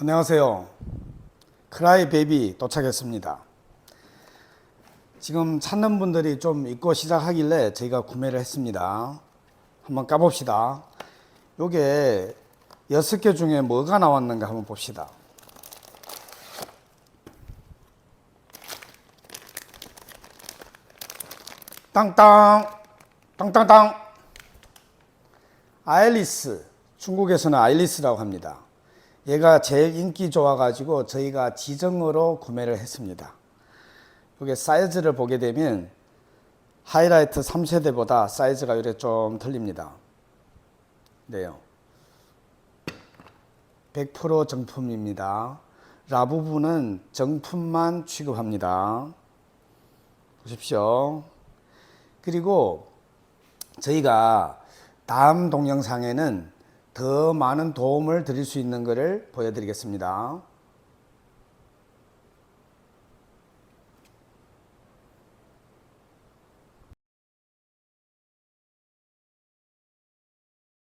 안녕하세요. 크라이 베이비 도착했습니다. 지금 찾는 분들이 좀 있고 시작하길래 저희가 구매를 했습니다. 한번 까봅시다. 요게 여섯 개 중에 뭐가 나왔는가 한번 봅시다. 땅땅 땅땅땅 아일리스 중국에서는 아일리스라고 합니다. 얘가 제일 인기 좋아가지고 저희가 지정으로 구매를 했습니다. 이게 사이즈를 보게 되면 하이라이트 3세대보다 사이즈가 이래 좀 틀립니다. 네요. 100% 정품입니다. 라부부는 정품만 취급합니다. 보십시오. 그리고 저희가 다음 동영상에는 더 많은 도움을 드릴 수 있는 것을 보여드리겠습니다.